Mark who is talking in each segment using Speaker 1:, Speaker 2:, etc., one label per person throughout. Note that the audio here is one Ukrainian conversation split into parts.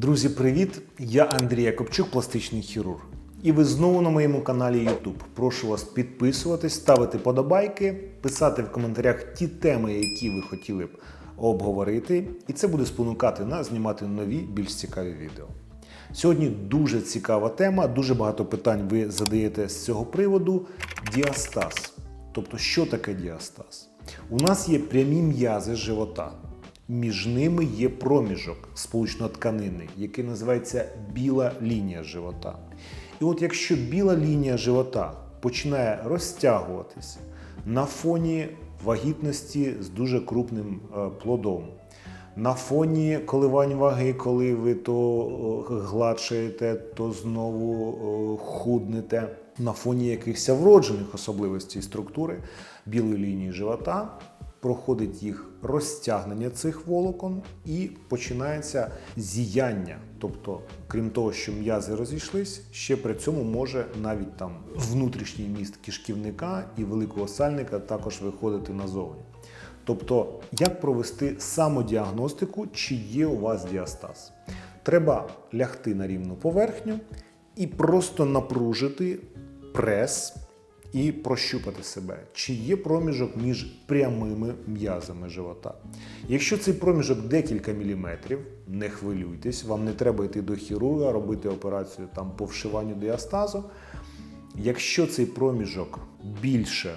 Speaker 1: Друзі, привіт! Я Андрій Якобчук, пластичний хірург. І ви знову на моєму каналі YouTube. Прошу вас підписуватись, ставити подобайки, писати в коментарях ті теми, які ви хотіли б обговорити, і це буде спонукати нас знімати нові, більш цікаві відео. Сьогодні дуже цікава тема, дуже багато питань ви задаєте з цього приводу. Діастаз. Тобто, що таке діастаз? У нас є прямі м'язи живота. Між ними є проміжок сполучно-тканинний, який називається біла лінія живота. І от якщо біла лінія живота починає розтягуватися на фоні вагітності з дуже крупним е, плодом, на фоні коливань ваги, коли ви то о, гладшаєте, то знову худнете, на фоні якихось вроджених особливостей структури білої лінії живота, проходить їх розтягнення цих волокон і починається зіяння. Тобто, крім того, що м'язи розійшлись, ще при цьому може навіть там внутрішній міст кишківника і великого сальника також виходити назовні. Тобто, як провести самодіагностику, чи є у вас діастаз? Треба лягти на рівну поверхню і просто напружити прес і прощупати себе, чи є проміжок між прямими м'язами живота. Якщо цей проміжок декілька міліметрів, не хвилюйтесь, вам не треба йти до хірурга, робити операцію там по вшиванню діастазу. Якщо цей проміжок більше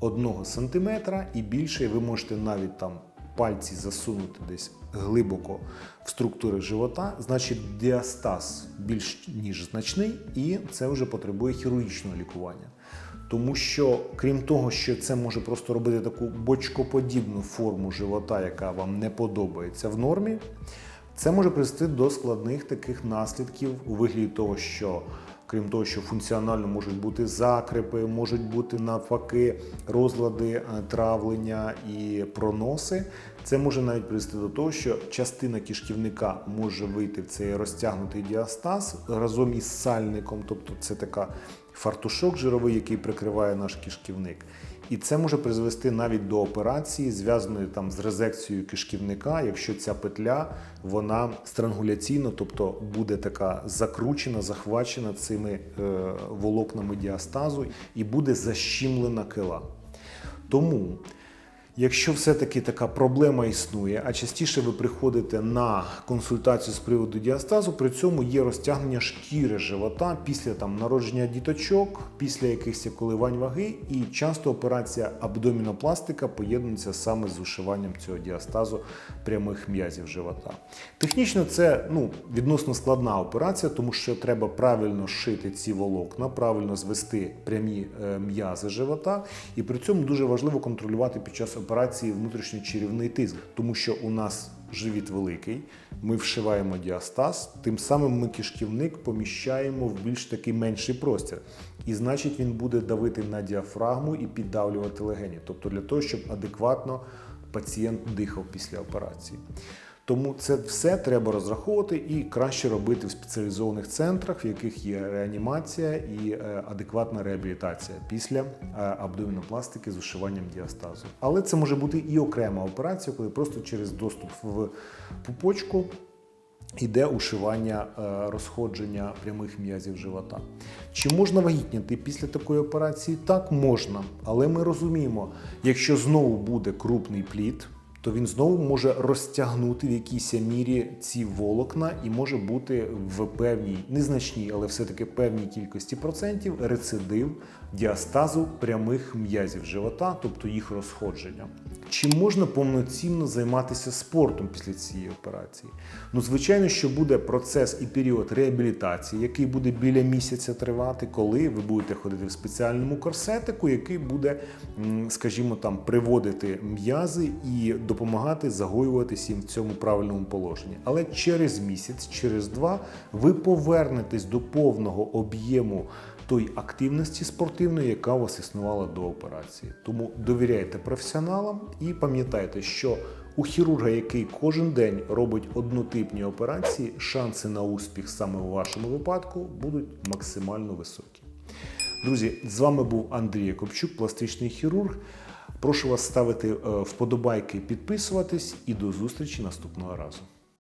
Speaker 1: 1 см і більше, ви можете навіть там пальці засунути десь глибоко в структури живота, значить діастаз більш ніж значний, і це вже потребує хірургічного лікування. Тому що, крім того, що це може просто робити таку бочкоподібну форму живота, яка вам не подобається в нормі, це може призвести до складних таких наслідків у вигляді того, що крім того, що функціонально можуть бути закрипи, можуть бути навпаки розлади е, травлення і проноси. Це може навіть призвести до того, що частина кишківника може вийти в цей розтягнутий діастаз разом із сальником, тобто це така фартушок жировий, який прикриває наш кишківник. І це може призвести навіть до операції, зв'язаної там з резекцією кишківника, якщо ця петля вона странгуляційно, тобто буде така закручена, захвачена цими е, волокнами діастазу і буде защімлена кила. Тому Якщо все-таки така проблема існує, а частіше ви приходите на консультацію з приводу діастазу, при цьому є розтягнення шкіри живота після там народження діточок, після якихось коливань ваги, і часто операція абдомінопластика поєднується саме з ушиванням цього діастазу прямих м'язів живота. Технічно це ну, відносно складна операція, тому що треба правильно шити ці волокна, правильно звести прямі е, м'язи живота, і при цьому дуже важливо контролювати під час операції внутрішньочерівний тиск, тому що у нас живіт великий, ми вшиваємо діастаз, тим самим ми кишківник поміщаємо в більш такий менший простір. І значить він буде давити на діафрагму і піддавлювати легені, тобто для того, щоб адекватно пацієнт дихав після операції. Тому це все треба розраховувати і краще робити в спеціалізованих центрах, в яких є реанімація і е, адекватна реабілітація після е, абдомінопластики з ушиванням діастазу. Але це може бути і окрема операція, коли просто через доступ в пупочку Іде ушивання е, розходження прямих м'язів живота. Чи можна вагітніти після такої операції? Так, можна. Але ми розуміємо, якщо знову буде крупний плід, то він знову може розтягнути в якійсь мірі ці волокна і може бути в певній незначній, але все-таки певній кількості процентів рецидив діастазу прямих м'язів живота, тобто їх розходження. Чи можна повноцінно займатися спортом після цієї операції? Ну, звичайно, що буде процес і період реабілітації, який буде біля місяця тривати, коли ви будете ходити в спеціальному корсетику, який буде, скажімо, там приводити м'язи і допомагати загоюватися їм в цьому правильному положенні. Але через місяць, через два, ви повернетесь до повного об'єму той активності спортивної, яка у вас існувала до операції. Тому довіряйте професіоналам і пам'ятайте, що у хірурга, який кожен день робить однотипні операції, шанси на успіх саме у вашому випадку будуть максимально високі. Друзі, з вами був Андрій Копчук, пластичний хірург. Прошу вас ставити е, вподобайки, підписуватись і до зустрічі наступного разу.